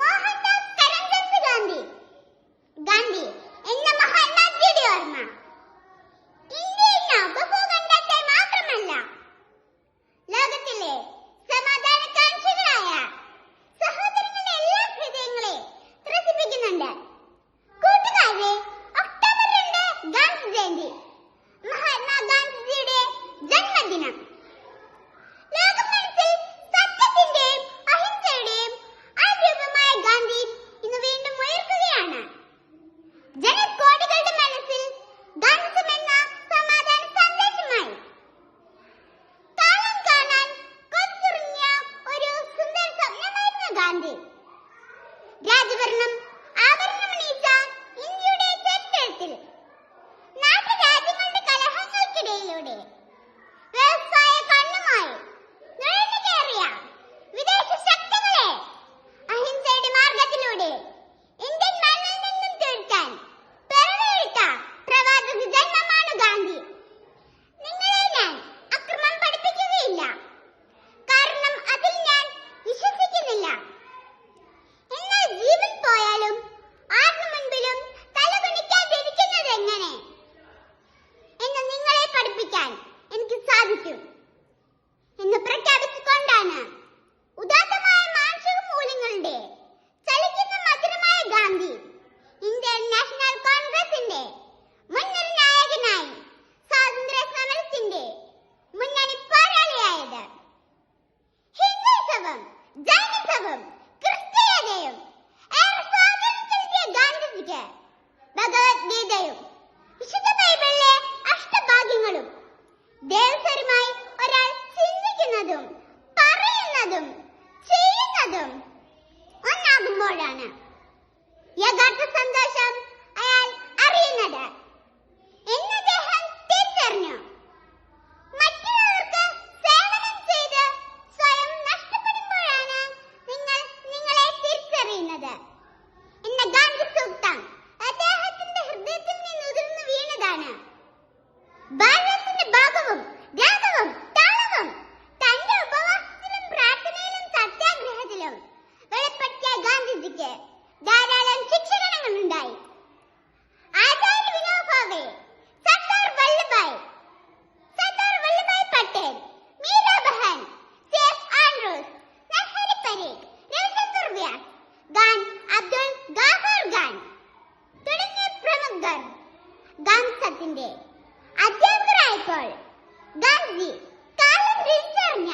മോഹൻദാസ് കരംചന്ദ് ഗാന്ധി. ഗാന്ധി എന്ന മഹാത്മാജിയുടെ ഓർമ്മ? ഇന്ത്യയിൽ ഉപഭൂഖണ്ഡത്തെ മാത്രമല്ല ലോകത്തിലെ സമാധാനകാംക്ഷികളായ സഹോദരങ്ങളുടെ എല്ലാ ഹൃദയങ്ങളെ ത്രസിപ്പിക്കുന്നുണ്ട്. കൂട്ടുകാരെ ഒക്ടോബർ രണ്ട് ഗാന്ധി ജയന്തി. ഗാന്ധി. രാജഭരണം സാധിക്കും എന്ന് പ്രഖ്യാപിച്ചുകൊണ്ടാണ്. ഉദാത്തമായ മാനസിക മൂല്യങ്ങളുടെ ഗംസത്തിന്റെ അധ്യാപകരായപ്പോൾ ഗാന്ധി കാലം തിരിച്ചറിഞ്ഞ